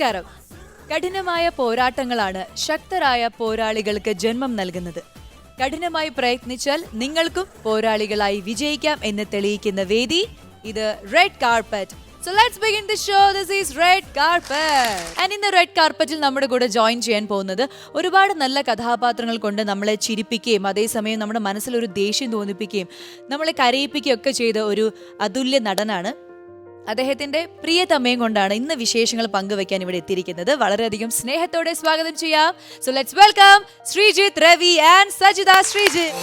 നമസ്കാരം. കഠിനമായ പോരാട്ടങ്ങളാണ് ശക്തരായ പോരാളികൾക്ക് ജന്മം നൽകുന്നത്. കഠിനമായി പ്രയത്നിച്ചാൽ നിങ്ങൾക്കും പോരാളികളായി വിജയിക്കാം എന്ന് തെളിയിക്കുന്ന വേദി ഇത് red carpet so let's begin the show this is red carpet and ഇന്ന് റെഡ് കാർപ്പറ്റിൽ നമ്മുടെ കൂടെ ജോയിൻ ചെയ്യാൻ പോകുന്നത് ഒരുപാട് നല്ല കഥാപാത്രങ്ങൾ കൊണ്ട് നമ്മളെ ചിരിപ്പിക്കുകയും അതേസമയം നമ്മുടെ മനസ്സിൽ ഒരു ദേഷ്യം തോന്നിപ്പിക്കുകയും നമ്മളെ കരയിപ്പിക്കുകയും ഒക്കെ ചെയ്ത ഒരു അതുല്യ നടനാണ് അദ്ദേഹത്തിന്റെ പ്രിയതമ്മയും കൊണ്ടാണ് ഇന്ന് വിശേഷങ്ങൾ പങ്കുവെക്കാൻ ഇവിടെ എത്തിയിരിക്കുന്നത്. വളരെയധികം സ്നേഹത്തോടെ സ്വാഗതം ചെയ്യാം. So let's welcome Sreejith Ravi and Sajitha. Sreejith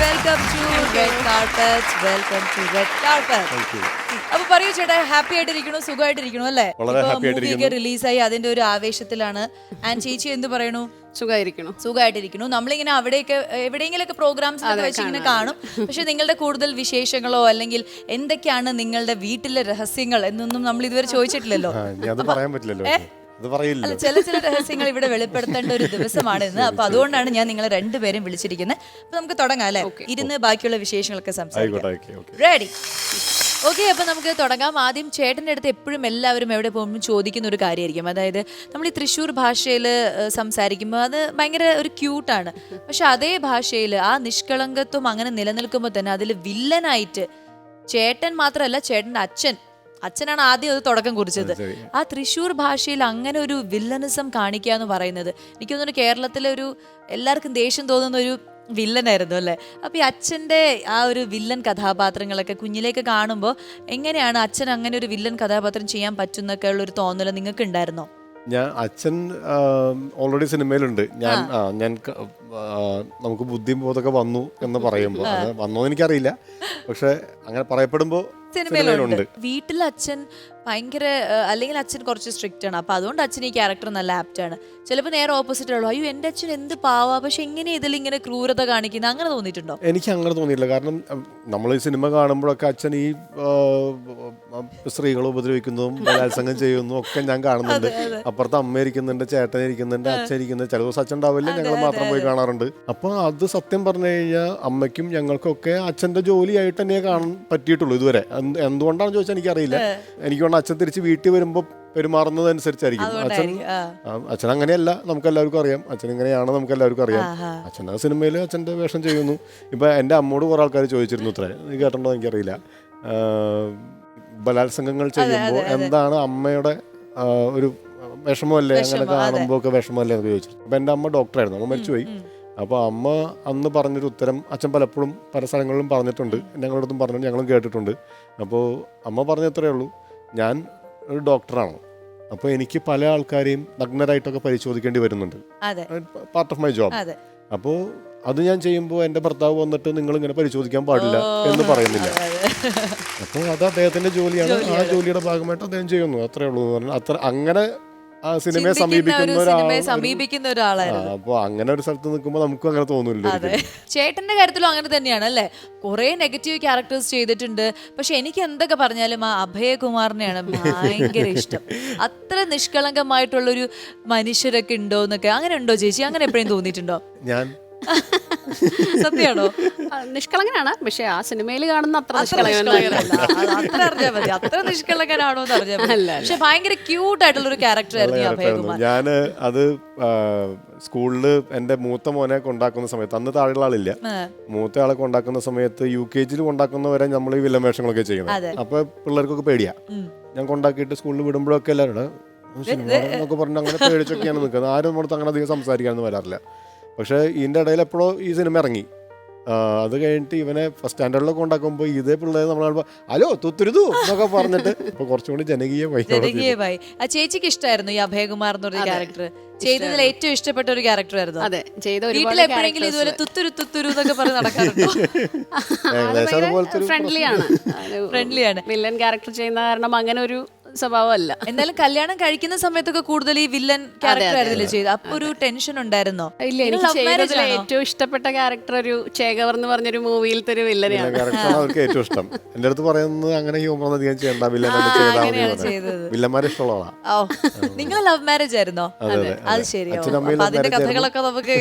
welcome to red carpet welcome to red carpet പറയൂ ചേട്ടാ ഹാപ്പി ആയിട്ടിരിക്കണു സുഖമായിട്ടിരിക്കണു അല്ലേ? വളരെ happy ആയിട്ടിരിക്കുന്നു. റിലീസായി അതിന്റെ ഒരു ആവേശത്തിലാണ്. ആൻഡ് ചേച്ചി എന്ത് പറയണു? സുഖമായിരിക്കണം സുഖമായിട്ടിരിക്കുന്നു. നമ്മളിങ്ങനെ അവിടെയൊക്കെ എവിടെയെങ്കിലൊക്കെ പ്രോഗ്രാംസ് ഒക്കെ വെച്ച് ഇങ്ങനെ കാണും. പക്ഷെ നിങ്ങളുടെ കൂടുതൽ വിശേഷങ്ങളോ അല്ലെങ്കിൽ എന്തൊക്കെയാണ് നിങ്ങളുടെ വീട്ടിലെ രഹസ്യങ്ങൾ എന്നൊന്നും നമ്മൾ ഇതുവരെ ചോദിച്ചിട്ടില്ലല്ലോ. ആ, ഇനി അത് പറയാൻ പറ്റില്ലല്ലോ? അത് അല്ല ചില ചില രഹസ്യങ്ങൾ ഇവിടെ വെളിപ്പെടുത്തേണ്ട ഒരു ദിവസമാണ് ഇന്ന്. അപ്പൊ അതുകൊണ്ടാണ് ഞാൻ നിങ്ങളെ രണ്ടുപേരും വിളിച്ചിരിക്കുന്നത്. അപ്പൊ നമുക്ക് തുടങ്ങാം അല്ലെ? ഇരുന്ന് ബാക്കിയുള്ള വിശേഷങ്ങളൊക്കെ സംസാരിക്കാം. ആയിക്കോട്ടെ ഓക്കെ ഓക്കെ. റെഡി ഓക്കെ അപ്പൊ നമുക്ക് തുടങ്ങാം. ആദ്യം ചേട്ടന്റെ അടുത്ത് എപ്പോഴും എല്ലാവരും എവിടെ പോകുമ്പോൾ ചോദിക്കുന്ന ഒരു കാര്യമായിരിക്കും. അതായത് നമ്മൾ ഈ തൃശ്ശൂർ ഭാഷയിൽ സംസാരിക്കുമ്പോൾ അത് ഭയങ്കര ഒരു ക്യൂട്ടാണ് പക്ഷെ അതേ ഭാഷയിൽ ആ നിഷ്കളങ്കത്വം അങ്ങനെ നിലനിൽക്കുമ്പോൾ തന്നെ അതിൽ വില്ലനായിട്ട് ചേട്ടൻ മാത്രമല്ല ചേട്ടന്റെ അച്ഛൻ. അച്ഛനാണ് ആദ്യം അത് തുടക്കം കുറിച്ചത്. ആ തൃശ്ശൂർ ഭാഷയിൽ അങ്ങനെ ഒരു വില്ലനിസം കാണിക്കുക എന്ന് പറയുന്നത് എനിക്ക് തോന്നുന്നു കേരളത്തിലെ ഒരു എല്ലാവർക്കും ദേഷ്യം തോന്നുന്ന ഒരു വില്ലനായിരുന്നു അല്ലേ? അപ്പൊ ഈ അച്ഛന്റെ ആ ഒരു വില്ലൻ കഥാപാത്രങ്ങളൊക്കെ കുഞ്ഞിലേക്ക് കാണുമ്പോൾ എങ്ങനെയാണ് അച്ഛൻ അങ്ങനെ ഒരു വില്ലൻ കഥാപാത്രം ചെയ്യാൻ പറ്റുന്നൊക്കെ ഉള്ള ഒരു തോന്നൽ നിങ്ങൾക്ക് ഉണ്ടായിരുന്നോ ഞാൻ അച്ഛൻ ഓൾറെഡി സിനിമയിലുണ്ട്. ഞാൻ ആ. ഞാൻ നമുക്ക് ബുദ്ധിമുട്ടൊക്കെ വന്നു എന്ന് പറയുമ്പോൾ. വന്നോ എനിക്കറിയില്ല. പക്ഷെ അങ്ങനെ പറയപ്പെടുമ്പോൾ സിനിമയിലുണ്ട്. വീട്ടിൽ അച്ഛൻ ഭയങ്കര അല്ലെങ്കിൽ അച്ഛൻ കുറച്ച് സ്ട്രിക്റ്റ് ആണ്. അപ്പോൾ അതുകൊണ്ട് അച്ഛൻ ഈ ക്യാരക്ടർ നല്ല ആപ്റ്റ് ആണ്. ചിലപ്പോൾ നേരെ ഓപ്പോസിറ്റ് ഉള്ളൂ അയ്യോ എന്റെ അച്ഛൻ എന്ത് പാവാ. പക്ഷെ എങ്ങനെ ഇതിൽ ഇങ്ങനെ ക്രൂരത കാണിക്കുന്നത് അങ്ങനെ തോന്നിയിട്ടുണ്ടോ? എനിക്ക് അങ്ങനെ തോന്നിയില്ല കാരണം നമ്മൾ ഈ സിനിമ കാണുമ്പോഴൊക്കെ അച്ഛൻ ഈ സ്ത്രീകളെ ഉപദ്രവിക്കുന്നതും ബലാത്സംഗം ചെയ്യുന്നതും ഒക്കെ ഞാൻ കാണുന്നുണ്ട്. അപ്പുറത്ത് അമ്മ ഇരിക്കുന്നുണ്ട് ചേട്ടൻ ഇരിക്കുന്നുണ്ട് അച്ഛൻ ഇരിക്കുന്നുണ്ട്. ചില ദിവസം അച്ഛൻ ഉണ്ടാവില്ല ഞങ്ങൾ മാത്രം പോയി കാണാറുണ്ട്. അപ്പോൾ അത് സത്യം പറഞ്ഞു കഴിഞ്ഞാൽ അമ്മയ്ക്കും ഞങ്ങൾക്കൊക്കെ അച്ഛന്റെ ജോലിയായിട്ട് തന്നെ കാണാൻ പറ്റിയിട്ടുള്ളൂ ഇതുവരെ. എന്ത് എന്തുകൊണ്ടാണെന്ന് ചോദിച്ചാൽ എനിക്കറിയില്ല. എനിക്ക് വേണം അച്ഛൻ തിരിച്ച് വീട്ടിൽ വരുമ്പോൾ പെരുമാറുന്നത് അനുസരിച്ചായിരിക്കും അച്ഛൻ അച്ഛൻ അങ്ങനെയല്ല നമുക്ക് എല്ലാവർക്കും അറിയാം. അച്ഛൻ ഇങ്ങനെയാണ് നമുക്ക് എല്ലാവർക്കും അറിയാം അച്ഛൻ ആ സിനിമയിൽ അച്ഛന്റെ വേഷം ചെയ്യുന്നു. ഇപ്പം എന്റെ അമ്മോട് കുറേ ആൾക്കാർ ചോദിച്ചിരുന്നു ഇത്ര. നീ കേട്ടോ എനിക്കറിയില്ല. ബലാത്സംഗങ്ങൾ ചെയ്യുമ്പോൾ എന്താണ് അമ്മയുടെ ഒരു ഒരു വിഷമമല്ലേ? അങ്ങനെ കാണുമ്പോൾ ഒക്കെ വിഷമമല്ലേ എന്ന് ചോദിച്ചു അപ്പം എന്റെ അമ്മ ഡോക്ടറായിരുന്നു. അമ്മ മരിച്ചുപോയി. അപ്പോൾ അമ്മ അന്ന് പറഞ്ഞൊരു ഉത്തരം അച്ഛൻ പലപ്പോഴും പല സ്ഥലങ്ങളിലും പറഞ്ഞിട്ടുണ്ട്. ഞങ്ങളുടെ അടുത്തും പറഞ്ഞു ഞങ്ങളും കേട്ടിട്ടുണ്ട്. അപ്പോൾ അമ്മ പറഞ്ഞത്രേ ഉള്ളൂ. ഞാൻ ഒരു ഡോക്ടറാണ്. അപ്പോൾ എനിക്ക് പല ആൾക്കാരെയും നഗ്നരായിട്ടൊക്കെ പരിശോധിക്കേണ്ടി വരുന്നുണ്ട്. പാർട്ട് ഓഫ് മൈ ജോബ് അപ്പോൾ അത്. ഞാൻ ചെയ്യുമ്പോൾ എന്റെ ഭർത്താവ് വന്നിട്ട് നിങ്ങൾ ഇങ്ങനെ പരിശോധിക്കാൻ പാടില്ല എന്ന് പറയുന്നില്ല. അപ്പോൾ അത്. അദ്ദേഹത്തിന്റെ ജോലിയാണ്. ആ ജോലിയുടെ ഭാഗമായിട്ട് അദ്ദേഹം ചെയ്യുന്നു. അത്രേ ഉള്ളൂ എന്ന് പറഞ്ഞാൽ. അത്ര അങ്ങനെ സിനിമയെ സമീപിക്കുന്ന സമീപിക്കുന്ന ഒരാളായിരുന്നു. അപ്പോൾ അങ്ങനെ ഒരു സ്ഥലത്ത് നിൽക്കുമ്പോൾ നമുക്കും അങ്ങനെ തോന്നില്ല അതെ. ചേട്ടന്റെ കാര്യത്തിലും അങ്ങനെ തന്നെയാണ് അല്ലേ? കുറെ നെഗറ്റീവ് ക്യാരക്ടേഴ്സ് ചെയ്തിട്ടുണ്ട്. പക്ഷെ എനിക്ക് എന്തൊക്കെ പറഞ്ഞാലും ആ അഭയകുമാറിനെയാണ് ഭയങ്കര ഇഷ്ടം. അത്ര നിഷ്കളങ്കമായിട്ടുള്ള ഒരു മനുഷ്യരൊക്കെ ഉണ്ടോ എന്നൊക്കെ. അങ്ങനെ ഉണ്ടോ ചേച്ചി? അങ്ങനെ എപ്പോഴും തോന്നിയിട്ടുണ്ടോ? ഞാൻ സത്യമാണോ നിഷ്കളങ്കനാണ്. പക്ഷെ ആ സിനിമയിൽ കാണുന്ന അത്ര അത്ര നിഷ്കളങ്കനല്ല. അത്ര അറിഞ്ഞാൽ മതി. അത്ര നിഷ്കളങ്കനാണോ എന്ന് അറിഞ്ഞാൽ മതി. പക്ഷെ ഭയങ്കര ക്യൂട്ട് ആയിട്ടുള്ള ഒരു ക്യാരക്ടർ ആയിരുന്നു ഈ അഭയകുമാർ. ഞാൻ അത് സ്കൂളിൽ എന്റെ മൂത്ത മോനെ കൊണ്ടാക്കുന്ന സമയത്ത് അന്ന് താഴെയുള്ള ആളില്ല. മൂത്ത ആളെ കൊണ്ടാക്കുന്ന സമയത്ത് യു കെ ജിയിൽ കൊണ്ടാക്കുന്നവരെ നമ്മൾ ഈ വില്ലൻ വേഷങ്ങളൊക്കെ അതെ. ചെയ്യുന്നത് അപ്പൊ പിള്ളേർക്കൊക്കെ പേടിയാ. ഞാൻ കൊണ്ടാക്കിയിട്ട് സ്കൂളിൽ വിടുമ്പോഴൊക്കെ എല്ലാവരും "എടാ, സിനിമ എന്നൊക്കെ പറഞ്ഞ് അങ്ങനെ പേടിച്ചൊക്കെയാണ് നിൽക്കുന്നത് ആരും നമ്മുടെ അങ്ങനെ അധികം സംസാരിക്കാനൊന്നും വരാറില്ല. പക്ഷേ ഇതിന്റെ ഇടയിൽ എപ്പോഴോ ഈ സിനിമ ഇറങ്ങി. അത് കഴിഞ്ഞിട്ട് ഇവനെ ഫസ്റ്റ് സ്റ്റാൻഡേർഡിലൊക്കെ ഉണ്ടാക്കുമ്പോൾ ഇതേ പിള്ളേർ നമ്മൾ ഹലോ തുത്തുരുതു എന്നൊക്കെ പറഞ്ഞിട്ട് ഇപ്പൊ കുറച്ചും കൂടി ജനകീയമായി ജനകീയമായി ആ ചേച്ചിക്ക് ഇഷ്ടമായിരുന്നു ഈ അഭയകുമാർ എന്ന് പറഞ്ഞ ക്യാരക്ടർ ചെയ്തതിൽ ഏറ്റവും ഇഷ്ടപ്പെട്ട ഒരു ക്യാരക്ടർ ആയിരുന്നു. അതെ ചെയ്ത വീട്ടിൽ എപ്പോഴെങ്കിലും ഇതുപോലെ തുത്തുരു തുത്തുരു എന്നൊക്കെ പറഞ്ഞ് നടക്കാറുണ്ടോ? ഏകദേശം അതുപോലത്തെ ഒരു ഫ്രണ്ട്ലി ആണ്. ഫ്രണ്ട്ലി ആണ്. വില്ലൻ ക്യാരക്ടർ ചെയ്യുന്ന കാരണം അങ്ങനെ ഒരു സ്വഭാവമല്ല. എന്നാലും കല്യാണം കഴിക്കുന്ന സമയത്തൊക്കെ കൂടുതൽ ഈ വില്ലൻ ക്യാരക്ടർ ആയിരുന്നില്ലേ ചെയ്ത് അപ്പൊ ഒരു ടെൻഷൻ ഉണ്ടായിരുന്നോ? ഇല്ല നിങ്ങൾ എനിക്ക് love marriage ചെയ്തതിൽ ആണോ? ഏറ്റവും ഇഷ്ടപ്പെട്ട ക്യാരക്ടർ ഒരു ചേകവർ എന്ന് പറഞ്ഞൊരു മൂവിയിലത്തെ ഒരു വില്ലനെയാണ്. ക്യാരക്ടറാണ് അവർക്ക് ഏറ്റവും ഇഷ്ടം. എന്റെ അടുത്ത് പറയുന്നത് അങ്ങനെ ഹ്യൂമർ അധികം ചെയ്യണ്ട വില്ലനായിട്ട് ചെയ്താൽ മതി അങ്ങനെയാണ് എന്ന് ചെയ്തത്. പറയും. വില്ലന്മാരെ ഓ നിങ്ങൾ ലവ് മാരേജ് ആയിരുന്നോ? അതെ, അതെ, അത് അതെ. ശരിയോ അച്ഛനും അമ്മയും അപ്പൊ love അതിന്റെ marriage കഥകളൊക്കെ നമുക്ക്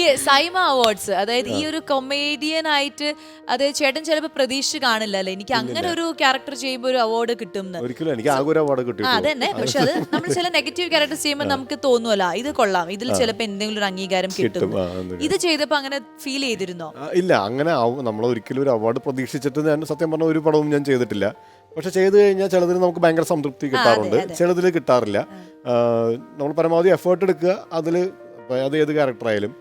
ഈ സൈമ അവാർഡ്സ് അതായത് ഈ ഒരു കൊമേഡിയൻ ആയിട്ട് അതായത് ചേട്ടൻ ചിലപ്പോ പ്രതീക്ഷ കാണില്ല അല്ലെ? എനിക്ക് അങ്ങനെ ഒരു ക്യാരക്ടർ ചെയ്യുമ്പോൾ ഒരു അവാർഡ് കിട്ടും. ഒരിക്കലും എനിക്ക് അവാർഡ് കിട്ടിയിട്ടുള്ളൂ അതന്നെ. പക്ഷെ അത് നമ്മൾ ചില നെഗറ്റീവ് ക്യാരക്ടർ ചെയ്യുമ്പോൾ നമുക്ക് തോന്നുമല്ല ഇത് കൊള്ളാം. ഇതിൽ ചിലപ്പോ എന്തെങ്കിലും ഒരു അംഗീകാരം കിട്ടും. കിട്ടും. ഇത് ചെയ്തപ്പോ അങ്ങനെ ഫീൽ ചെയ്തിരുന്നോ? ഇല്ല അങ്ങനെ നമ്മൾ ഒരിക്കലും ഒരു അവാർഡ് പ്രതീക്ഷിച്ചിട്ട് ഞാൻ സത്യം പറഞ്ഞ ഒരു പടവും ഞാൻ ചെയ്തിട്ടില്ല. പക്ഷെ ചെയ്തു കഴിഞ്ഞാൽ ചിലതിൽ നമുക്ക് ഭയങ്കര സംതൃപ്തി കിട്ടാറുണ്ട്. ചിലതിൽ കിട്ടാറില്ല. നമ്മൾ പരമാവധി എഫേർട്ട് എടുക്കുക അതിൽ അത് ഏത് ക്യാരക്ടറായാലും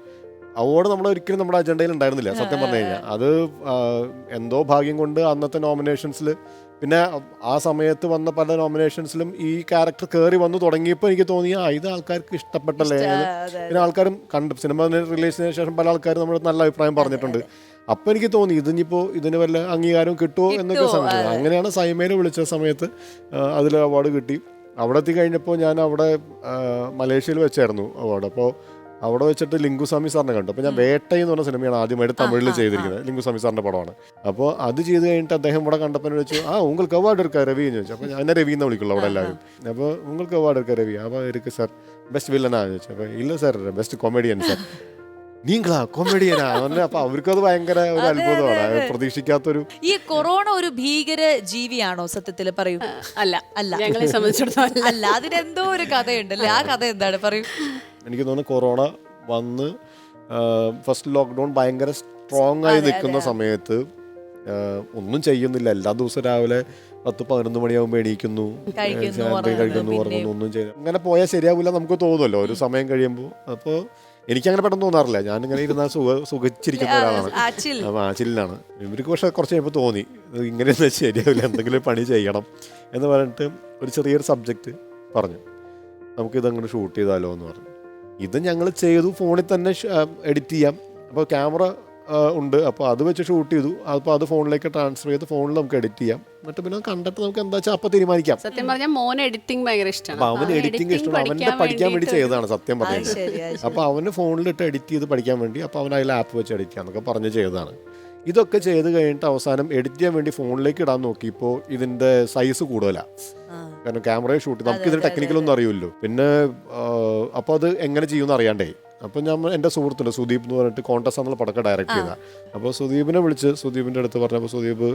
അവാർഡ് നമ്മൾ ഒരിക്കലും നമ്മുടെ അജണ്ടയിൽ ഉണ്ടായിരുന്നില്ല സത്യം പറഞ്ഞു കഴിഞ്ഞാൽ അത് എന്തോ ഭാഗ്യം കൊണ്ട് അന്നത്തെ നോമിനേഷൻസിൽ പിന്നെ ആ സമയത്ത് വന്ന പല നോമിനേഷൻസിലും ഈ ക്യാരക്ടർ കയറി വന്നു തുടങ്ങിയപ്പോൾ എനിക്ക് തോന്നി ആ ഇത് ആൾക്കാർക്ക് ഇഷ്ടപ്പെട്ടല്ലേ പിന്നെ ആൾക്കാരും കണ്ട് സിനിമ റിലീസിന് ശേഷം പല ആൾക്കാരും നമ്മൾ നല്ല അഭിപ്രായം പറഞ്ഞിട്ടുണ്ട്. അപ്പൊ എനിക്ക് തോന്നി ഇതിനിപ്പോ ഇതിന് വല്ല അംഗീകാരം കിട്ടുമോ എന്നൊക്കെ സമയത്ത് അങ്ങനെയാണ് സൈമേനെ വിളിച്ച സമയത്ത് അതിൽ അവാർഡ് കിട്ടി. അവിടെ എത്തി കഴിഞ്ഞപ്പോൾ ഞാൻ അവിടെ മലേഷ്യയിൽ വെച്ചായിരുന്നു അവാർഡ് അപ്പോൾ അവിടെ വെച്ചിട്ട് ലിംഗുസ്വാമി സാറിനെ കണ്ടു. അപ്പോൾ ഞാൻ വേട്ടയെന്ന് പറഞ്ഞ സിനിമയാണ് ആദ്യമായിട്ട് തമിഴിൽ ചെയ്തിരിക്കുന്നത്. ലിംഗുസ്വാമി സാറിന്റെ പടമാണ്. അപ്പോൾ അത് ചെയ്ത് കഴിഞ്ഞിട്ട് അദ്ദേഹം ഇവിടെ കണ്ടപ്പോൾ വെച്ചു ആ ഉങ്ങൾക്ക് അവാർഡ് എടുക്കാം രവി എന്ന് ചോദിച്ചു. അപ്പോൾ എന്നെ രവി എന്ന് വിളിക്കുള്ളൂ അവിടെ എല്ലാവരും. അപ്പോൾ ഉങ്ങൾക്ക് അവാർഡ് എടുക്കാം രവി. അപ്പോൾ ഇരിക്കു സർ ബെസ്റ്റ് വില്ലനാന്ന് ചോദിച്ചു. അപ്പോൾ ഇല്ല സർ ബെസ്റ്റ് കൊമേഡിയൻ സർ നീങ്കളാ? കോമഡിയനാ അപ്പൊ അവർക്ക് അത് ഭയങ്കര ഒരു അത്ഭുതമാണ്. പ്രതീക്ഷിക്കാത്തൊരു ഈ കൊറോണ ഒരു ഭീകര ജീവിയാണോ സത്യത്തിൽ പറയൂ. അല്ല അല്ല. ഞങ്ങളെ സംബന്ധിച്ചിടത്തോളം അല്ല അതിനെന്തോ ഒരു കഥയുണ്ടല്ലേ? ആ കഥ എന്താണ്? പറയൂ. എനിക്ക് തോന്നുന്നു കൊറോണ വന്ന് ഫസ്റ്റ് ലോക്ക്ഡൗൺ ഭയങ്കര സ്ട്രോങ് ആയി നിൽക്കുന്ന സമയത്ത് ഒന്നും ചെയ്യുന്നില്ല. എല്ലാ ദിവസവും രാവിലെ പത്ത് പതിനൊന്ന് മണിയാകുമ്പോൾ എണീക്കുന്നു. കഴിക്കുന്നു, ഉറങ്ങുന്നു, ഒന്നും ചെയ്യുന്നു അങ്ങനെ പോയാൽ ശരിയാവില്ല നമുക്ക് തോന്നുമല്ലോ. ഒരു സമയം കഴിയുമ്പോൾ. അപ്പോൾ എനിക്ക് അങ്ങനെ പെട്ടെന്ന് തോന്നാറില്ല. ഞാൻ ഇങ്ങനെ ഇരുന്നാൽ സുഖ സുഖിച്ചിരിക്കുന്ന ഒരാളാണ്. ആ, chill. അപ്പോൾ ആ ചില്ലാണ്. ഇവർക്ക് പക്ഷേ കുറച്ച് കഴിയുമ്പോൾ തോന്നി. ഇങ്ങനെ ശരിയാവില്ല. എന്തെങ്കിലും പണി ചെയ്യണം എന്ന് പറഞ്ഞിട്ട് ഒരു ചെറിയൊരു സബ്ജക്റ്റ് പറഞ്ഞു. നമുക്കിതങ്ങനെ ഷൂട്ട് ചെയ്താലോ എന്ന് പറഞ്ഞു. ഇത് ഞങ്ങൾ ചെയ്തു ഫോണിൽ തന്നെ എഡിറ്റ് ചെയ്യാം. അപ്പോൾ ക്യാമറ ഉണ്ട്. അപ്പോൾ അത് വെച്ച് ഷൂട്ട് ചെയ്തു. അപ്പോൾ അത് ഫോണിലേക്ക് ട്രാൻസ്ഫർ ചെയ്ത് ഫോണിൽ നമുക്ക് എഡിറ്റ് ചെയ്യാം. എന്നിട്ട് പിന്നെ കണ്ടിട്ട് നമുക്ക് എന്താ വെച്ചാൽ അപ്പോൾ തീരുമാനിക്കാം. സത്യം പറഞ്ഞാൽ മോൻ എഡിറ്റിംഗ് ഭയങ്കര ഇഷ്ടമാണ് അപ്പോൾ അവന് എഡിറ്റിംഗ് ഇഷ്ടമാണ്. അവന്റെ പഠിക്കാൻ വേണ്ടി ചെയ്തതാണ് സത്യം പറഞ്ഞത് അപ്പോൾ അവന് ഫോണിലിട്ട് എഡിറ്റ് ചെയ്ത് പഠിക്കാൻ വേണ്ടി അപ്പോൾ അവൻ അതിൽ ആപ്പ് വെച്ച് എഡിറ്റ് ചെയ്യാന്നൊക്കെ പറഞ്ഞ് ചെയ്തതാണ്. ഇതൊക്കെ ചെയ്ത് കഴിഞ്ഞിട്ട് അവസാനം എഡിറ്റ് ചെയ്യാൻ വേണ്ടി ഫോണിലേക്ക് ഇടാൻ നോക്കിയപ്പോൾ ഇതിന്റെ സൈസ് കൂടുതലാണ് കാരണം ക്യാമറയെ ഷൂട്ട് നമുക്ക് ഇതിന് ടെക്നിക്കലൊന്നും അറിയില്ലോ പിന്നെ അപ്പോൾ അത് എങ്ങനെ ചെയ്യുമെന്ന് അറിയാണ്ടേ. അപ്പോൾ ഞാൻ എന്റെ സുഹൃത്തുണ്ട് സുദീപ് എന്ന് പറഞ്ഞിട്ട് കോൺടസ് എന്നുള്ള പടക്കം ഡയറക്റ്റ് ചെയ്ത. അപ്പോൾ സുദീപിനെ വിളിച്ച് സുദീപിന്റെ അടുത്ത് പറഞ്ഞപ്പോൾ സുദീപ്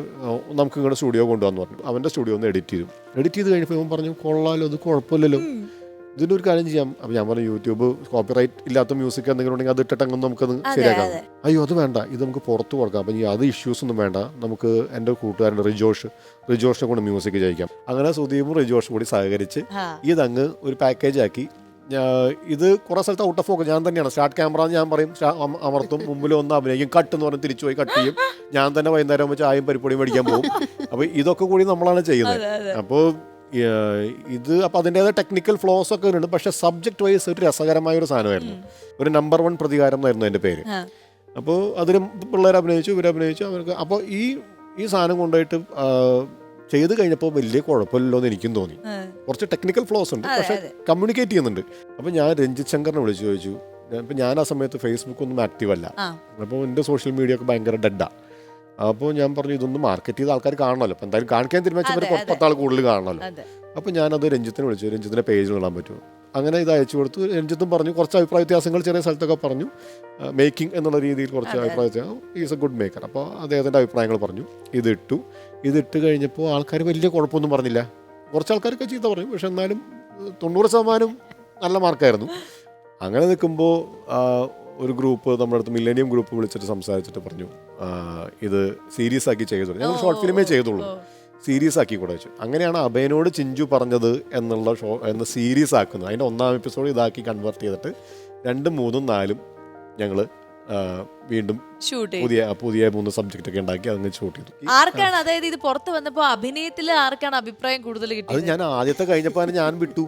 നമുക്ക് ഇങ്ങനെ സ്റ്റുഡിയോ കൊണ്ടുവന്ന് പറഞ്ഞു. അവന്റെ സ്റ്റുഡിയോ ഒന്ന് എഡിറ്റ് ചെയ്തു. എഡിറ്റ് ചെയ്ത് കഴിഞ്ഞപ്പോൾ ഇവൻ പറഞ്ഞു കൊള്ളാലോ അത് കുഴപ്പമില്ലല്ലോ. ഇതിന്റെ ഒരു കാര്യം ചെയ്യാം. അപ്പം ഞാൻ പറഞ്ഞു യൂട്യൂബ് കോപ്പിറൈറ്റ് ഇല്ലാത്ത മ്യൂസിക് എന്തെങ്കിലും ഉണ്ടെങ്കിൽ അത് ഇട്ടിട്ട് അങ്ങ് നമുക്കത് ശരിയാക്കാം. അയ്യോ അത് വേണ്ട. ഇത് നമുക്ക് പുറത്ത് കൊടുക്കാം. അപ്പം ഈ അത് ഇഷ്യൂസ് ഒന്നും വേണ്ട. നമുക്ക് എന്റെ കൂട്ടുകാരന്റെ റിജോഷ് റിജോഷിനെ കൊണ്ട് മ്യൂസിക് ചെയ്യിക്കാം അങ്ങനെ സുദീപും റിജോഷും കൂടി സഹകരിച്ച്. ഇതങ്ങ് ഒരു പാക്കേജ് ആക്കി. ഇത് കുറേ സ്ഥലത്ത് ഔട്ട് ഓഫ് ഫോക്കസ് ഞാൻ തന്നെയാണ്. സ്റ്റാർട്ട് ക്യാമറ ഞാൻ പറയും. അമർത്തും. മുമ്പിൽ ഒന്ന് അഭിനയിക്കും. കട്ട് എന്ന് പറഞ്ഞ് തിരിച്ചു പോയി കട്ട് ചെയ്യും. ഞാൻ തന്നെ വൈകുന്നേരം ആകുമ്പോൾ ചായയും പരിപ്പൊടിയും മേടിക്കാൻ പോകും അപ്പോൾ ഇതൊക്കെ കൂടി നമ്മളാണ് ചെയ്യുന്നത്. അപ്പോൾ ഇത് അപ്പോൾ അതിന്റെതായ ടെക്നിക്കൽ ഫ്ലോസ് ഒക്കെ ഉണ്ട് പക്ഷേ സബ്ജക്ട് വൈസ് ഒരു രസകരമായ ഒരു സാധനമായിരുന്നു ഒരു നമ്പർ വൺ പ്രതികാരം എന്നായിരുന്നു എന്റെ പേര്. അപ്പോൾ അതിലും പിള്ളേർ അഭിനയിച്ചു ഇവർ അഭിനയിച്ചു അവർക്ക് അപ്പോൾ ഈ ഈ സാധനം കൊണ്ടുപോയിട്ട് ചെയ്ത് കഴിഞ്ഞപ്പോൾ വലിയ കുഴപ്പമില്ലല്ലോ എന്ന് എനിക്കും തോന്നി. കുറച്ച് ടെക്നിക്കൽ ഫ്ലോസ് ഉണ്ട്. പക്ഷെ കമ്മ്യൂണിക്കേറ്റ് ചെയ്യുന്നുണ്ട്. അപ്പോൾ ഞാൻ രഞ്ജിത് ശങ്കറിനെ വിളിച്ചു ചോദിച്ചു. ഇപ്പം ഞാൻ ആ സമയത്ത് ഫേസ്ബുക്ക് ഒന്നും ആക്റ്റീവ് അല്ല. അപ്പോൾ എന്റെ സോഷ്യൽ മീഡിയ ഒക്കെ ഭയങ്കര ഡെഡാ അപ്പോൾ ഞാൻ പറഞ്ഞു ഇതൊന്ന് മാർക്കറ്റ് ചെയ്ത ആൾക്കാർ കാണണമല്ലോ. അപ്പം എന്തായാലും കാണിക്കാൻ തീരുമാനിച്ചവർ പത്താൾ കൂടുതൽ കാണണമല്ലോ. അപ്പോൾ ഞാനത് രഞ്ജിത്തിനെ വിളിച്ചു. രഞ്ജിത്തിന്റെ പേജിൽ ഇടാൻ പറ്റുമോ? അങ്ങനെ ഇത് അയച്ചു കൊടുത്തു. രഞ്ജിത്തും പറഞ്ഞു കുറച്ച് അഭിപ്രായ വ്യത്യാസങ്ങൾ ചെറിയ സ്ഥലത്തൊക്കെ പറഞ്ഞു. മേക്കിംഗ് എന്നുള്ള രീതിയിൽ കുറച്ച് അഭിപ്രായ വ്യത്യാസം. ഈസ് എ ഗുഡ് മേക്കർ അപ്പോൾ അദ്ദേഹത്തിന്റെ അഭിപ്രായങ്ങൾ പറഞ്ഞു. ഇതിട്ടു. ഇതിട്ട് കഴിഞ്ഞപ്പോൾ ആൾക്കാർ വലിയ കുഴപ്പമൊന്നും പറഞ്ഞില്ല. കുറച്ച് ആൾക്കാരൊക്കെ ചീത്ത പറഞ്ഞു. പക്ഷെ എന്നാലും തൊണ്ണൂറ് ശതമാനം നല്ല മാർക്കായിരുന്നു. അങ്ങനെ നിൽക്കുമ്പോൾ ഒരു ഗ്രൂപ്പ് നമ്മുടെ അടുത്ത് മില്ലേനിയം ഗ്രൂപ്പ് വിളിച്ചിട്ട് സംസാരിച്ചിട്ട് പറഞ്ഞു. ഇത് സീരീസ് ആക്കി ചെയ്തോളൂ ഞങ്ങൾ ഷോർട്ട് ഫിലിമേ ചെയ്തുള്ളൂ. സീരീസ് ആക്കി കൂടെ വെച്ചു. അങ്ങനെയാണ് അഭയനോട് ചിഞ്ചു പറഞ്ഞത് എന്നുള്ള ഷോ എന്ന സീരീസ് ആക്കുന്നത്. അതിന്റെ ഒന്നാം എപ്പിസോഡ് ഇതാക്കി കൺവേർട്ട് ചെയ്തിട്ട് രണ്ടും മൂന്നും നാലും ഞങ്ങൾ വീണ്ടും പുതിയ പുതിയ മൂന്ന് സബ്ജക്റ്റ് ഒക്കെ ഉണ്ടാക്കി അതങ്ങ് ഷൂട്ട് ചെയ്തു. ആർക്കാണ് അതായത് ഇത് പുറത്ത് വന്നപ്പോ അഭിനയത്തിൽ ആർക്കാണ് അഭിപ്രായം കൂടുതൽ കിട്ടിയത്? അത് ഞാൻ ആദ്യത്തെ കഴിഞ്ഞപ്പോൾ ഞാൻ വിട്ടു.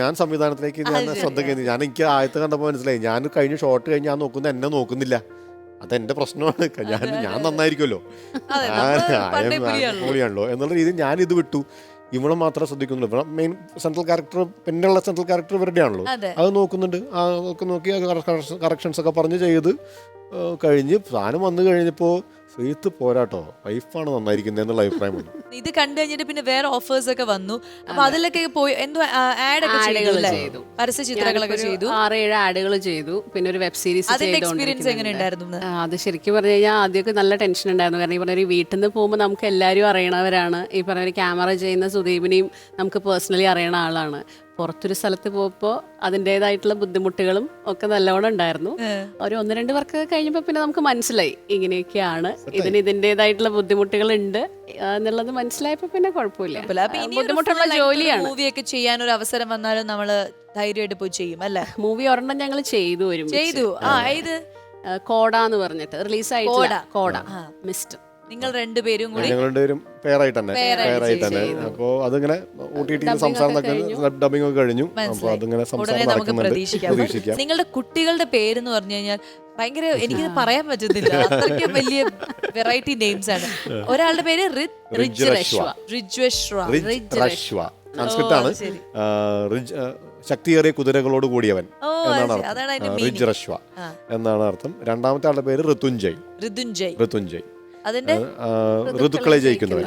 ഞാൻ സംവിധാനത്തിലേക്ക് ഞാൻ ശ്രദ്ധ കേന്ദ്രീ ഞാൻ എനിക്ക് ആദ്യത്തെ കണ്ടപ്പോൾ മനസ്സിലായി. ഞാൻ കഴിഞ്ഞ ഷോട്ട് കഴിഞ്ഞ് ഞാൻ നോക്കുന്ന എന്നെ നോക്കുന്നില്ല. അതെന്റെ പ്രശ്നമാണ്. ഞാൻ ഞാൻ നന്നായിരിക്കുമല്ലോ. പുലിയാണല്ലോ. എന്നുള്ള രീതിയിൽ ഞാൻ ഇത് വിട്ടു. ഇവളെ മാത്രം ശ്രദ്ധിക്കുന്നുള്ളൂ. ഇവിടെ മെയിൻ സെൻട്രൽ ക്യാരക്ടർ പിന്നെയുള്ള സെൻട്രൽ ക്യാരക്ടർ ഇവരുടെ ആണല്ലോ. അത്. നോക്കുന്നുണ്ട്. ആ ഒക്കെ നോക്കി കറക്ഷൻസ് ഒക്കെ പറഞ്ഞ് ചെയ്ത് കഴിഞ്ഞ് സാധനം വന്നു കഴിഞ്ഞപ്പോൾ ശ്രീത്ത് പോരാട്ടോ. വൈഫാണ് നന്നായിരിക്കുന്നത് എന്നുള്ള അഭിപ്രായമാണ് ഇത് കണ്ടു കഴിഞ്ഞിട്ട് പിന്നെ വേറെ ഓഫേഴ്സ് ഒക്കെ വന്നു. അപ്പൊ അതിലൊക്കെ പോയി എന്തോ ആഡ് ഒക്കെ ചെയ്തു അല്ലേ? ചെയ്തു. പരസ്യ ചിത്രങ്ങളൊക്കെ ചെയ്തു. ആറ് ഏഴ് ആഡുകൾ ചെയ്തു. പിന്നെ ഒരു വെബ് സീരീസ് അതിന്റെ എക്സ്പീരിയൻസ് എങ്ങനെ ഉണ്ടായിരുന്നു എന്ന്? അത് ശരിക്കും പറഞ്ഞു കഴിഞ്ഞാൽ ആദ്യമൊക്കെ നല്ല ടെൻഷൻ ഉണ്ടായിരുന്നു. കാരണം ഈ പറഞ്ഞ ഒരു വീട്ടിൽ നിന്ന് പോകുമ്പോൾ നമുക്ക് എല്ലാവരും അറിയണവരാണ്. ഈ പറഞ്ഞ ഒരു ക്യാമറ ചെയ്യുന്ന സുദീപിനെയും നമുക്ക് പേഴ്സണലി അറിയണ ആളാണ്. പുറത്തൊരു സ്ഥലത്ത് പോകുമ്പോൾ അതിന്റെതായിട്ടുള്ള ബുദ്ധിമുട്ടുകളും ഒക്കെ നല്ലോണം ഉണ്ടായിരുന്നു. ഒരു ഒന്ന് രണ്ട് വർക്ക് കഴിഞ്ഞപ്പോൾ പിന്നെ നമുക്ക് മനസ്സിലായി ഇങ്ങനെയൊക്കെയാണ്. ഇതിന് ഇതിന്റെതായിട്ടുള്ള ബുദ്ധിമുട്ടുകൾ ഉണ്ട് എന്നുള്ളത് മനസ്സിലായപ്പോൾ പിന്നെ കുഴപ്പമില്ല. ബുദ്ധിമുട്ടുള്ള ജോലിയാണ്. മൂവിയൊക്കെ ചെയ്യാൻ ഒരു അവസരം വന്നാലും നമ്മൾ ധൈര്യമായിട്ട് പോയി ചെയ്യും അല്ലേ? മൂവി ഒരെണ്ണം ഞങ്ങൾ ചെയ്തു വരും ചെയ്തു. ആ ഇത് കോട എന്ന് പറഞ്ഞിട്ട് റിലീസ് ആയിട്ട് കോട. മിസ്റ്റ് നിങ്ങൾ രണ്ടുപേരും കൂടി ഞങ്ങൾ രണ്ടുപേരും പെയറായിട്ട് തന്നെ തന്നെ അപ്പോൾ അതിങ്ങനെ ഊട്ടിയിട്ട് സംസാരം ഒക്കെ കഴിഞ്ഞു. അപ്പോൾ അതിങ്ങനെ ഉടനെ സംസാരം നമുക്ക് നടക്കുന്നുണ്ട്. പ്രതീക്ഷിക്കാം. പ്രതീക്ഷിക്കാം. നിങ്ങളുടെ കുട്ടികളുടെ പേര് എന്ന് പറഞ്ഞു കഴിഞ്ഞാൽ ഭയങ്കര എനിക്കിത് പറയാൻ പറ്റുന്നില്ല അത്രയ്ക്ക് വലിയ വെറൈറ്റി നെയിംസ് ആണ്. ഒരാളുടെ പേര് റിജ് റശ്വ. സംസ്കൃതാണ്. ആ, റിജ് ആ, ശക്തിയേറിയ കുതിരകളോട് കൂടിയവൻ ഓ, എന്നാണ് ശരി. അതാണ് അതിന്റെ അർത്ഥം ആ, റിജ് റശ്വ എന്നാണ് അർത്ഥം. രണ്ടാമത്തെ ആളുടെ പേര് ഋതുഞ്ജയ്. ഋതുഞ്ജയ്. ഋതുഞ്ജയ്. അതിന്റെ ഋതുക്കളെ ജയിക്കുന്നവർ.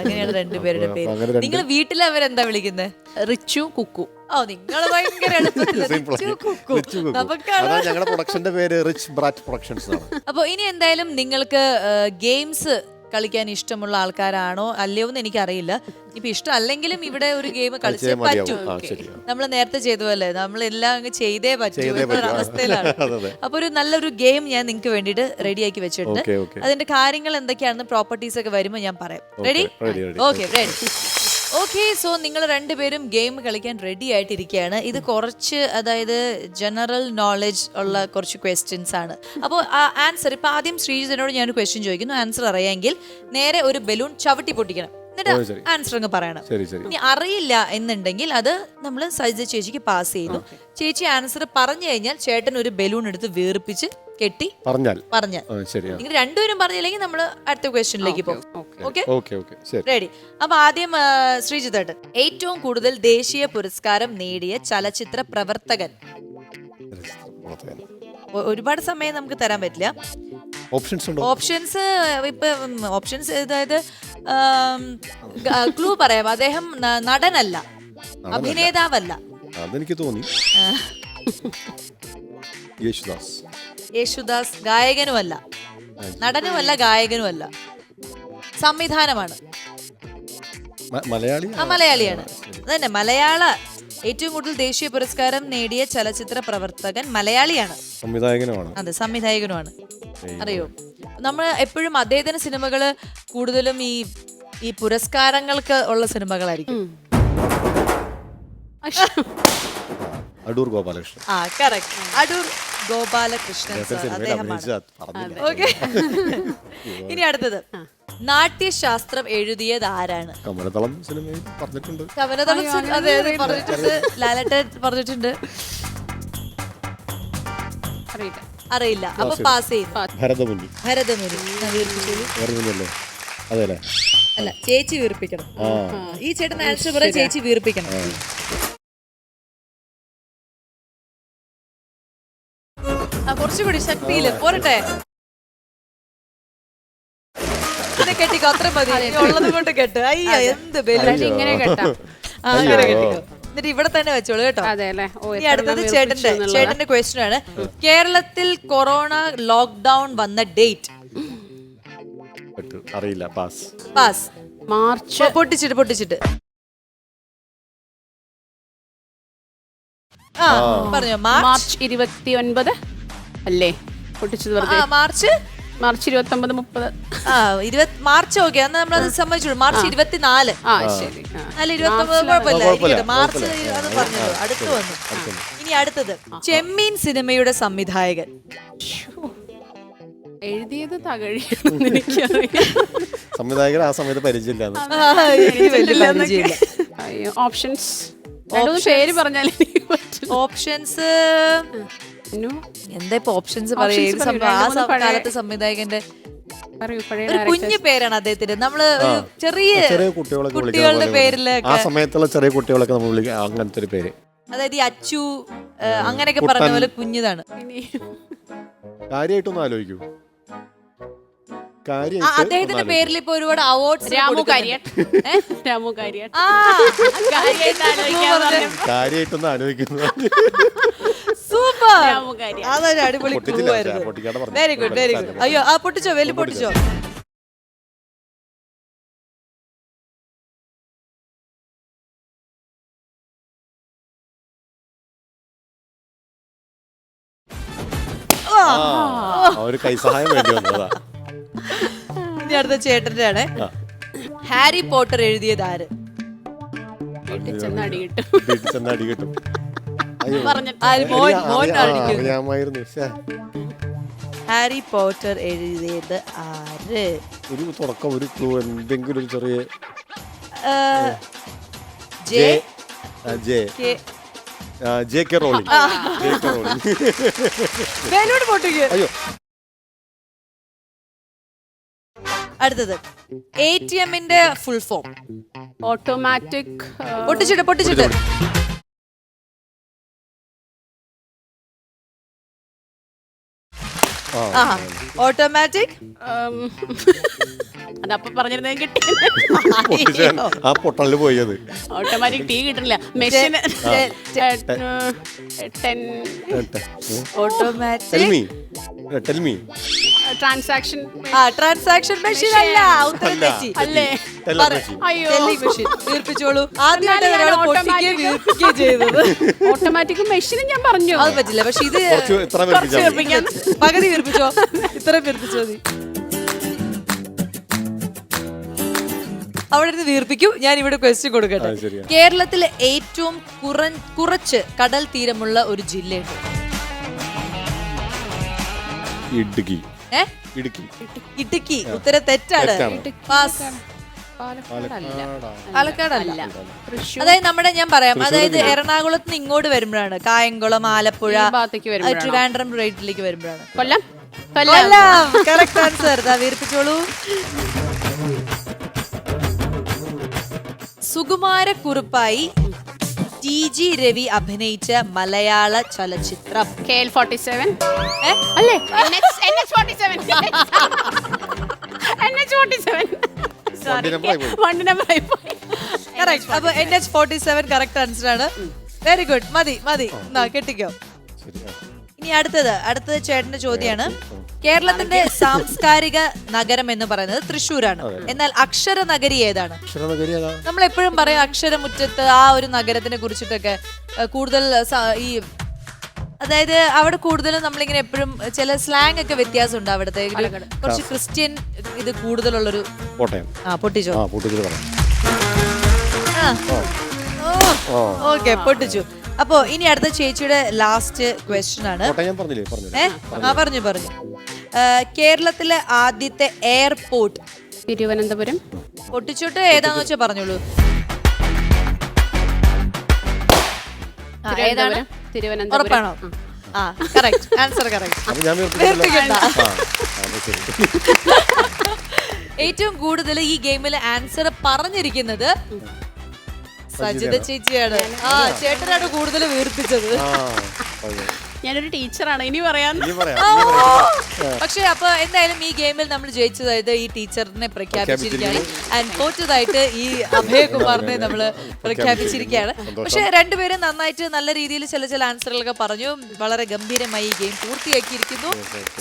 അങ്ങനെയാണ് രണ്ടുപേരുടെ പേര്. നിങ്ങൾ വീട്ടിൽ അവരെന്താ വിളിക്കുന്നത് റിച്ചു കുക്കു. ഓ നിങ്ങൾ ഭയങ്കര ഞങ്ങളുടെ പ്രൊഡക്ഷന്റെ പേര് റിച്ച് ബ്രാറ്റ് പ്രൊഡക്ഷൻസ് ആണ് അപ്പോൾ ഇനി എന്തായാലും നിങ്ങൾക്ക് ഗെയിംസ് കളിക്കാൻ ഇഷ്ടമുള്ള ആൾക്കാരാണോ അല്ലയോ എന്ന് എനിക്കറിയില്ല. ഇപ്പൊ ഇഷ്ടം അല്ലെങ്കിലും ഇവിടെ ഒരു ഗെയിം കളിച്ചേ പറ്റൂ. നമ്മൾ നേരത്തെ ചെയ്തു അല്ലേ നമ്മൾ എല്ലാം അങ്ങ് ചെയ്തേ പറ്റൂ. എന്നൊരു. അവസ്ഥയിലാണ്. അപ്പൊ ഒരു നല്ലൊരു ഗെയിം ഞാൻ നിങ്ങൾക്ക് വേണ്ടിയിട്ട് റെഡിയാക്കി വെച്ചിട്ടുണ്ട്. അതിന്റെ കാര്യങ്ങൾ എന്തൊക്കെയാണെന്ന് പ്രോപ്പർട്ടീസ് ഒക്കെ വരുമ്പോൾ ഞാൻ പറയാം. Ready. Okay ready okay so നിങ്ങൾ രണ്ടുപേരും ഗെയിം കളിക്കാൻ റെഡി ആയിട്ടിരിക്കുകയാണ്. ഇത് കുറച്ച് അതായത് ജനറൽ നോളജ് ഉള്ള കുറച്ച് ക്വസ്റ്റ്യൻസ് ആണ്. അപ്പോൾ ആ ആൻസർ ഇപ്പം ആദ്യം ശ്രീജിതനോട് ഞാൻ ക്വസ്റ്റ്യൻ ചോദിക്കുന്നു. ആൻസർ അറിയാമെങ്കിൽ നേരെ ഒരു ബലൂൺ ചവിട്ടി പൊട്ടിക്കണം. എന്നിട്ട്. ആൻസർ അങ്ങ് പറയണം. ഇനി അറിയില്ല എന്നുണ്ടെങ്കിൽ അത് നമ്മൾ സജിത ചേച്ചിക്ക് പാസ് ചെയ്യുന്നു ചേച്ചി ആൻസർ പറഞ്ഞു കഴിഞ്ഞാൽ ചേട്ടൻ ഒരു ബലൂൺ എടുത്ത് വീർപ്പിച്ച് കെട്ടി പറഞ്ഞാൽ. പറഞ്ഞാൽ. നിങ്ങൾ രണ്ടുപേരും പറഞ്ഞില്ലെങ്കിൽ നമ്മൾ അടുത്ത ക്വസ്റ്റ്യനിലേക്ക് പോകും. Okay okay. ഓക്കെ? ശരി. റെഡി. അപ്പൊ ആദ്യം ശ്രീജിതേട്ടൻ ഏറ്റവും കൂടുതൽ ദേശീയ പുരസ്കാരം നേടിയ ചലച്ചിത്ര പ്രവർത്തകൻ. ഒരുപാട് സമയം നമുക്ക് തരാൻ പറ്റില്ല. ഓപ്ഷൻസ് ഓപ്ഷൻസ് ഇപ്പൊ ഓപ്ഷൻസ് അതായത് ക്ലൂ പറയാം. അദ്ദേഹം നടനല്ല. അഭിനേതാവല്ല. അതെനിക്ക് തോന്നി. യേശുദാസ്. യേശുദാസ് ഗായകനുമല്ല. നടനുമല്ല ഗായകനുമല്ല. സംവിധാനമാണ്. മലയാളി ആ മലയാളിയാണ്. അതന്നെ മലയാള ഏറ്റവും കൂടുതൽ ദേശീയ പുരസ്കാരം നേടിയ ചലച്ചിത്ര പ്രവർത്തകൻ മലയാളിയാണ്. സംവിധായകനുമാണ്. അതെ സംവിധായകനുമാണ്. അറിയോ? നമ്മൾ എപ്പോഴും അദ്ദേഹത്തിന് സിനിമകൾ കൂടുതലും ഈ ഈ പുരസ്കാരങ്ങൾക്ക് ഉള്ള സിനിമകളായിരിക്കും. അടൂർ ഗോപാലകൃഷ്ണൻ. ആ കറക്റ്റ് അടൂർ ഗോപാലകൃഷ്ണൻ നേരത്തെ സാർ സിനിമയിൽ അദ്ദേഹമാണ്. ഓക്കെ. ഇനി അടുത്തത്. നാട്യശാസ്ത്രം എഴുതിയത് ആരാണ്? കമലതളം സിനിമയിൽ പറഞ്ഞിട്ടുണ്ട്. കമലതളം സിനിമ- അതെ അതെ പറഞ്ഞിട്ടുണ്ട്. ലാലട്ടൻ പറഞ്ഞിട്ടുണ്ട്. അറിയില്ല. അറിയില്ല. അപ്പൊ പാസ് ചെയ്യുന്നു ഭരതമുനി. വീർപ്പിച്ചോളൂ. അല്ല ചേച്ചി വീർപ്പിക്കണം. ആ. ഈ ചേട്ടൻ ആൻസർ പറയാൻ ചേച്ചി വീർപ്പിക്കണം. കുറച്ചുകൂടി ശക്തിയിൽ. പോരട്ടെ. കെട്ടിക്കോ അത്ര മതി. ഉള്ളത് കൊണ്ട് കെട്ട്. അയ്യ എന്ത് ബലൂൺ ഇങ്ങനെ കേട്ടാ. അങ്ങനെ കെട്ടിക്കോ. എന്നിട്ട് ഇവിടെ തന്നെ വെച്ചോളൂ കേട്ടോ. അതെ അല്ലേ? ഓ ഇനി അടുത്തത് ചേട്ടന്റെ ചേട്ടന്റെ ക്വസ്റ്റ്യൻ ആണ്. കേരളത്തിൽ കൊറോണ ലോക്ക്ഡൌൺ വന്ന ഡേറ്റ് അറിയില്ല പാസ് പാസ് മാർച്ച് പൊട്ടിച്ചിട്ട് പൊട്ടിച്ചിട്ട്. ആ പറഞ്ഞോ. മാർച്ച് മാർച്ച് ഇരുപത്തി ഒൻപത് അല്ലേ? പൊട്ടിച്ചത് ആ മാർച്ച്? മാർച്ച് ഇരുപത്തി ഒമ്പത് മുപ്പത്. ആ ഇരുപത്തി മാർച്ച് ഓക്കെ അന്ന് നമ്മൾ അത് സമ്മതിച്ചു മാർച്ച് ഇരുപത്തിനാല്. ആ ശരി. ആ. അല്ല ഇരുപത്തി ഒമ്പത് കുഴപ്പമില്ല. ഇരിക്കട്ടെ. മാർച്ച് അത് പറഞ്ഞത് അടുത്ത് വന്നു. ഇനി അടുത്തത്. ചെമ്മീൻ സിനിമയുടെ സംവിധായകൻ. എഴുതിയത് തകഴിയെന്ന് എനിക്കറിയാം സംവിധായകർ ആ സമയത്ത് പരിചയമില്ലാന്ന്. ആ, എനിക്ക് വലിയ പരിചയമില്ല. ഓപ്ഷൻസ്. രണ്ടു പേര് പറഞ്ഞാൽ എനിക്ക് പറ്റില്ല ഓപ്ഷൻസ് എന്താ ഇപ്പൊ ഓപ്ഷൻസ് പറയാ? ഏത് Options സംഭവം ആ കാലത്തെ സംവിധായകന്റെ ഒരു കുഞ്ഞു പേരാണ് അദ്ദേഹത്തിന്. നമ്മൾ ഒരു ചെറിയ കുട്ടികളുടെ പേരിൽ പേരിലൊക്കെ ആ സമയത്തുള്ള ചെറിയ കുട്ടികളൊക്കെ നമ്മൾ വിളിക്കുക അങ്ങനത്തെ ഒരു പേര്. അതായത് ഈ അച്ചു അങ്ങനെയൊക്കെ പറഞ്ഞ പോലെ കുഞ്ഞിതാണ്. കാര്യമായിട്ടൊന്നും ആലോചിക്കൂ. അദ്ദേഹത്തിന്റെ പേരിൽ ഇപ്പൊ ഒരുപാട് അവാർഡ്സ് രാമു കാര്യട്ട് രാമു കാര്യട്ട് ആ. കാര്യമായിട്ട് ആലോചിക്കാൻ പറഞ്ഞു. കാര്യമായിട്ടൊന്നും കാര്യട്ട് അതൊരു അടിപൊളി പൊട്ടിച്ചില്ല, ആയിരുന്നു. വെരി ഗുഡ് വെരി ഗുഡ് അയ്യോ ആ പൊട്ടിച്ചോ വെല്ലു പൊട്ടിച്ചോ. ആ, ഒരു കൈസഹായം വേണ്ടി വന്നതാ. ഇനി അടുത്ത ചേട്ടന്റെ ആണ് ഹാരി പോട്ടർ എഴുതിയത് ആര്? വീട്ടിൽ ചെന്ന് അടി കിട്ടും. അറിയാമായിരുന്നു. ഹാരി പോട്ടർ എഴുതിയത് ആര്? ഒരു തുടക്കം ഒരു ക്ലൂ എന്തെങ്കിലും ഒരു ചെറിയ ജെ. ജെ. കെ. ആ, J K Rowling J K Rowling അയ്യോ. അടുത്തത്. എ ടി എമ്മിന്റെ ഫുൾ ഫോം ഓട്ടോമാറ്റിക് പൊട്ടിച്ചിട്ട്. പൊട്ടിച്ചിട്ട്. ആ ഓട്ടോമാറ്റിക് അതപ്പൊ പറഞ്ഞിരുന്നെങ്കിൽ കിട്ടി. ആ പൊട്ടലിൽ പോയത് ഓട്ടോമാറ്റിക് ടീ കിട്ടില്ല. Machine automatic tell me tell me transaction transaction machine അല്ല ഉത്തരം തെറ്റി. അല്ലേ? അയ്യോ. മെഷീൻ വീർപ്പിച്ചോളൂ. ആദ്യമായിട്ട് വീർപ്പിക്കുകയും ചെയ്തത്. ഓട്ടോമാറ്റിക് മെഷീൻ ഞാൻ പറഞ്ഞു. അത് പറ്റില്ല പക്ഷെ ഇത് പകുതി വീർപ്പിച്ചോ? ഇത്ര വീർപ്പിച്ചോ നീ അവിടെ നിന്ന് വീർപ്പിക്കും. ഞാൻ ഇവിടെ ക്വസ്റ്റ്യൻ കൊടുക്കട്ടെ. കേരളത്തിലെ ഏറ്റവും കുറ കുറച്ച് കടൽ തീരമുള്ള ഒരു ജില്ലയുണ്ട്. ഇടുക്കി. ഏ? ഇടുക്കി. ഇടുക്കി. ഉത്തരം തെറ്റാണ്. തെറ്റാണ്. പാസ്. പാലക്കാടല്ല. തൃശ്ശൂർ. അതായത് നമ്മുടെ ഞാൻ പറയാം. അതായത് എറണാകുളത്ത് നിന്ന് ഇങ്ങോട്ട് വരുമ്പോഴാണ്. കായംകുളം ആലപ്പുഴ ഈ ഭാഗത്തേക്ക് ആ, ട്രിവാൻഡ്രം റേറ്റിലേക്ക് വരുമ്പോഴാണ്. കൊല്ലം? കൊല്ലം. കറക്റ്റ് ആൻസർ ദാ വീർപ്പിച്ചോളൂ. സുകുമാരക്കുറുപ്പായി ടി ജി രവി അഭിനയിച്ച മലയാള ചലച്ചിത്രം. K L forty seven? അല്ലേ? N H forty seven. N H forty seven. വണ്ടി number ആയി പോയി. വണ്ടി നമ്പർ കറക്റ്റ് അപ്പൊ N H forty seven correct answer ആണ്. വെരി ഗുഡ് മതി മതി. എന്നാ കെട്ടിക്കോ. ഇനി അടുത്തത് അടുത്തത് ചേട്ടന്റെ ചോദ്യമാണ് കേരളത്തിന്റെ സാംസ്കാരിക നഗരം എന്ന് പറയുന്നത് തൃശ്ശൂരാണ്. എന്നാൽ അക്ഷര നഗരി ഏതാണ്? നമ്മൾ എപ്പോഴും പറയും അക്ഷരമുറ്റത്ത് ആ ഒരു നഗരത്തിനെ കുറിച്ചിട്ടൊക്കെ കൂടുതൽ ഈ അതായത് അവിടെ കൂടുതലും നമ്മളിങ്ങനെ എപ്പോഴും ചില സ്ലാങ് ഒക്കെ വ്യത്യാസമുണ്ട് അവിടുത്തെ. ഒരു കുറച്ച് ക്രിസ്ത്യൻ ഇത് കൂടുതലുള്ളൊരു ആ പൊട്ടിച്ചോ? ഓക്കെ പൊട്ടിച്ചു. അപ്പോ ഇനി അടുത്ത ചേച്ചിയുടെ ലാസ്റ്റ് ക്വസ്റ്റ്യൻ ആണ്. കോട്ടയം ഞാൻ പറഞ്ഞില്ലേ? പറഞ്ഞു ആ പറഞ്ഞു പറഞ്ഞു. കേരളത്തിലെ ആദ്യത്തെ എയർപോർട്ട്. തിരുവനന്തപുരം. പൊട്ടിച്ചോട്ട് ഏതാന്ന് വെച്ചാൽ പറഞ്ഞോളൂ. ആ, ഏതാണ്? തിരുവനന്തപുരം. ഉറപ്പാണോ? ആ. കറക്റ്റ് ആൻസർ കറക്റ്റ് അപ്പൊ ഞാൻ വീർപ്പിച്ചിട്ടില്ല. ആ, അത് ശരി. ഏറ്റവും കൂടുതൽ ഈ ഗെയിമിൽ ആൻസർ പറഞ്ഞിരിക്കുന്നത് സജിത ചേച്ചിയാണ്. ആ ചേട്ടനാണ് കൂടുതൽ വീർപ്പിച്ചത്. ആ, അതെ. ഞാനൊരു ടീച്ചറാണ് ഇനി പറയാൻ ഇനി പറയാം. ഇനി പറയാം. പക്ഷെ അപ്പൊ എന്തായാലും ഈ ഗെയിമിൽ നമ്മൾ ജയിച്ചതായത് ഈ ടീച്ചറിനെ പ്രഖ്യാപിച്ചിരിക്കുകയാണ്. ആൻഡ് തോറ്റതായിട്ട് ഈ അഭയകുമാറിനെ നമ്മൾ പ്രഖ്യാപിച്ചിരിക്കുകയാണ്. പക്ഷെ രണ്ടുപേരും നന്നായിട്ട് നല്ല രീതിയിൽ ചില ചില ആൻസറുകളൊക്കെ പറഞ്ഞു. വളരെ ഗംഭീരമായി ഈ ഗെയിം പൂർത്തിയാക്കിയിരിക്കുന്നു.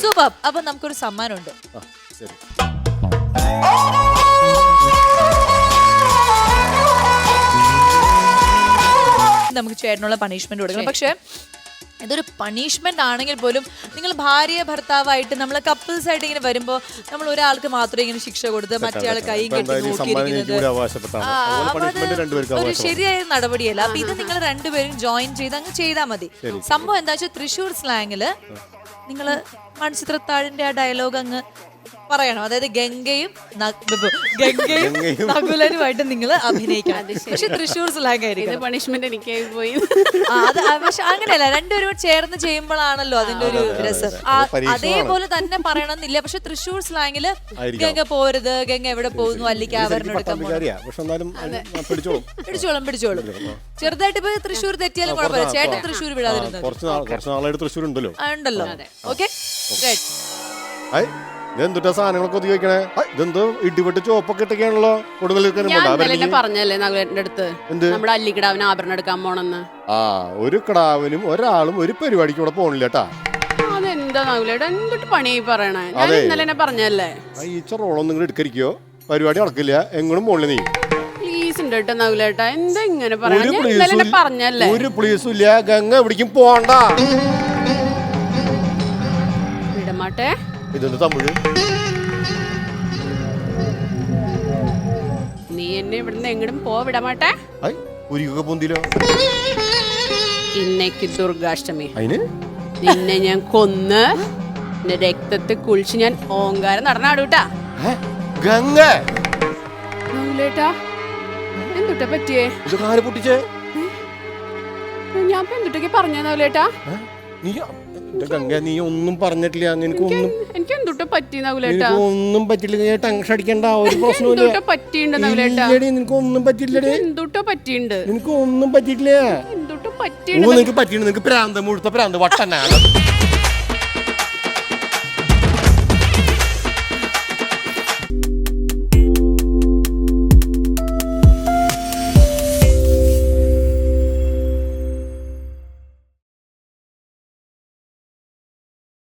സൂപ്പർ. അപ്പൊ നമുക്കൊരു സമ്മാനമുണ്ട്. ആ, ശരി. നമുക്ക് ചേട്ടനുള്ള പണിഷ്മെന്റ് കൊടുക്കണം. പക്ഷെ ഇതൊരു പണിഷ്മെന്റ് ആണെങ്കിൽ പോലും നിങ്ങൾ ഭാര്യ ഭർത്താവായിട്ട് നമ്മൾ കപ്പിൾസ് ആയിട്ട് ഇങ്ങനെ വരുമ്പോൾ നമ്മൾ ഒരാൾക്ക് മാത്രമേ ഇങ്ങനെ ശിക്ഷ കൊടുത്ത് മറ്റേ ആൾ കൈയും കെട്ടി നോക്കിയിരിക്കുന്നത് ഒരു ശരിയായ നടപടിയല്ല. അപ്പൊ ഇത് നിങ്ങൾ രണ്ടുപേരും ജോയിൻ ചെയ്ത് അങ്ങ് ചെയ്താൽ മതി. സംഭവം എന്താ വെച്ചാൽ തൃശ്ശൂർ സ്ലാങ്ങിൽ നിങ്ങൾ മൺചിത്രത്താഴിന്റെ ആ ഡയലോഗ് അങ്ങ് പറയണം. അതായത് ഗംഗയും ഗംഗയും നകുലനുമായിട്ട് നിങ്ങൾ അഭിനയിക്കണം. പക്ഷെ തൃശ്ശൂർ സ്ലാങ് ഇത് ആയിരിക്കും പണിഷ്മെന്റ് എനിക്ക് പോയി. ആ, അത് പക്ഷെ അങ്ങനെയല്ല. രണ്ടുപേരും ചേർന്ന് ചെയ്യുമ്പോഴാണല്ലോ അതിന്റെ ഒരു രസം. അതേപോലെ തന്നെ പറയണമെന്നില്ല. പക്ഷെ തൃശ്ശൂർ സ്ലാങ്ങിൽ ഗംഗ പോരുത് ഗംഗ എവിടെ പോകുന്നു അല്ലെങ്കിൽ എടുക്കാൻ എന്നാലും പിടിച്ചോളും. പിടിച്ചോളും പിടിച്ചോളും. ചെറുതായിട്ട് ഇപ്പൊ തൃശ്ശൂർ തെറ്റിയാലും കുഴപ്പമില്ല. ചേട്ടൻ തൃശ്ശൂർ വിടാതിരുന്നത് കുറച്ച് നാൾ കുറച്ച് നാളായിട്ട് തൃശ്ശൂർ ഉണ്ടല്ലോ. ആ, ഉണ്ടല്ലോ ഓക്കെ? ഐ. ഇതെന്തുട്ടാ സാധനങ്ങളൊക്കെ ഒതുക്കി വെക്കണേ? ഇതെന്തോ ഇടിപെട്ട് ചോപ്പൊക്കെ ഇട്ടൊക്കെയാണല്ലോ കൊടുങ്ങൽ പറഞ്ഞല്ലേ നഗുലേട്ടന്റെ അടുത്ത്? നമ്മുടെ അല്ലിക്കിടാവിന് ആഭരണം എടുക്കാൻ പോണെന്ന്. ആ ഒരു കിടാവിനും ഒരാളും ഒരു പരിപാടിക്ക് ഇവിടെ പോണില്ല കേട്ടാ അതെന്താ നഗുലേട്ടൻ എന്തൊട്ട് പണിയായി പറയണേ? ഞാൻ ഇന്നലെ എന്നെ പറഞ്ഞല്ലേ. ഈ നിങ്ങൾ എടുക്കരിക്കോ? പരിപാടി നടക്കില്ല. എങ്ങനും പോണില്ല നീ. ഒരു പ്ലീസും ഇല്ല. ഗംഗ എവിടേക്കും പോണ്ട വിടമാട്ടെ ഇതെന്ത് തമിഴ് നീ എന്നെ ഇവിടുന്ന് എങ്ങടും പോ വിടമാട്ടെ ഐ ഉരുകൊക്കെ പൊന്തിലോ ഇന്നേക്ക് ദുർഗാഷ്ടമി. അതിന് നിന്നെ ഞാൻ കൊന്ന് നിന്റെ രക്തത്തെ കുളിച്ച് ഞാൻ ഓങ്കാരം നടന്നാടൂട്ടാ. ഏ? ഗംഗ! നഗുലേട്ടാ എന്തുട്ടാ പറ്റിയേ? പൊട്ടിച്ചേ? ഞാൻ ഇപ്പൊ എന്തുട്ടൊക്കെ പറഞ്ഞ നഗുലേട്ടാ ഏ? നീ ഗംഗ നീ ഒന്നും പറഞ്ഞിട്ടില്ല. നിനക്ക് ഒന്നും എനിക്ക് പറ്റി ഒന്നും പറ്റില്ല ഞാൻ ടെൻഷൻ അടിക്കണ്ട. ഒരു പ്രശ്നമില്ല എന്തുട്ട പറ്റിണ്ട് നഗുലേട്ടാ ഇല്ലടി നിനക്ക് ഒന്നും പറ്റില്ലടി എന്തുട്ട പറ്റിണ്ട് നിനക്ക് ഒന്നും പറ്റിയിട്ടില്ല. എന്തുട്ട ഓ പറ്റിണ്ട് നിനക്ക് പറ്റിയിട്ടുണ്ട്. നിനക്ക് പ്രാന്ത് മുഴുത്ത പ്രാന്ത് വട്ടനാണ്